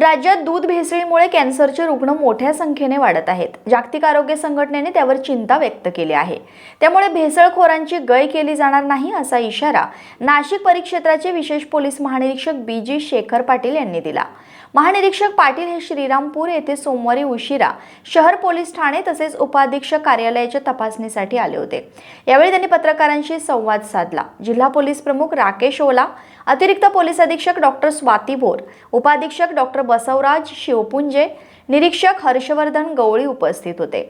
राज्यात दूध भेसळीमुळे कॅन्सरचे रुग्ण मोठ्या संख्येने वाढत आहेत. जागतिक आरोग्य संघटनेने त्यावर चिंता व्यक्त केली आहे. त्यामुळे भेसळखोरांची गय केली जाणार नाही असा इशारा नाशिक परिक्षेत्राचे विशेष पोलीस महानिरीक्षक बी जी शेखर पाटील यांनी दिला. महानिरीक्षक पाटील हे श्रीरामपूर येथे सोमवारी उशिरा शहर पोलीस ठाणे तसेच उपाधीक्षक कार्यालयाच्या तपासणीसाठी आले होते. यावेळी त्यांनी पत्रकारांशी संवाद साधला. जिल्हा पोलीस प्रमुख राकेश ओला अतिरिक्त पोलीस अधीक्षक डॉक्टर स्वाती भोर उपाधीक्षक डॉक्टर बसवराज शिवपुंजे निरीक्षक हर्षवर्धन गवळी उपस्थित होते.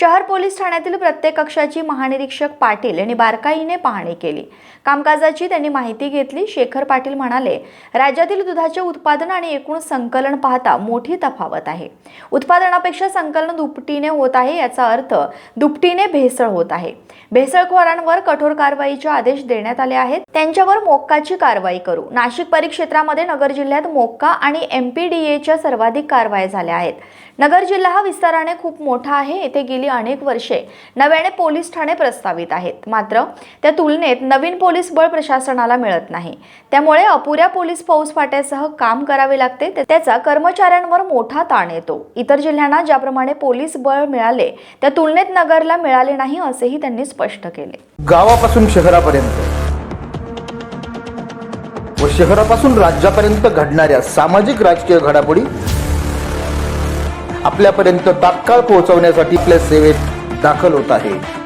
शहर पोलीस ठाण्यातील प्रत्येक कक्षाची महानिरीक्षक पाटील यांनी बारकाईने पाहणी केली. कामकाजाची त्यांनी माहिती घेतली. शेखर पाटील म्हणाले राज्यातील दुधाचे उत्पादन आणि एकूण संकलन पाहता मोठी तफावत आहे. उत्पादनापेक्षा संकलन दुपटीने होत आहे याचा अर्थ दुपटीने भेसळ होत आहे. भेसळखोरांवर कठोर कारवाईचे आदेश देण्यात आले आहेत. त्यांच्यावर मोक्काची कारवाई करू. नाशिक परिक्षेत्रामध्ये नगर जिल्ह्यात मोक्का आणि एम पी डी एच्या सर्वाधिक कारवाया झाल्या आहेत. नगर जिल्हा हा विस्ताराने खूप मोठा आहे. येथे गेली अनेक वर्षे नव्याने पोलीस ठाणे प्रस्तावित आहेत. मात्र त्या तुलनेत नवीन पोलीस बळ प्रशासनाला मिळत नाही. त्यामुळे अपुऱ्या पोलीस फौजफाट्यासह काम करावे लागते. त्याचा कर्मचाऱ्यांवर मोठा ताण येतो. इतर जिल्ह्यांना ज्याप्रमाणे पोलीस बळ मिळाले त्या तुलनेत नगरला मिळाले नाही असेही त्यांनी स्पष्ट केले. गावापासून शहरापर्यंत व शहरापासून राज्यापर्यंत घडणाऱ्या सामाजिक राजकीय घडामोडी आपल्यापर्यंत तात्काळ पोहोचवण्यासाठी आपल्या सेवेत दाखल होत आहे.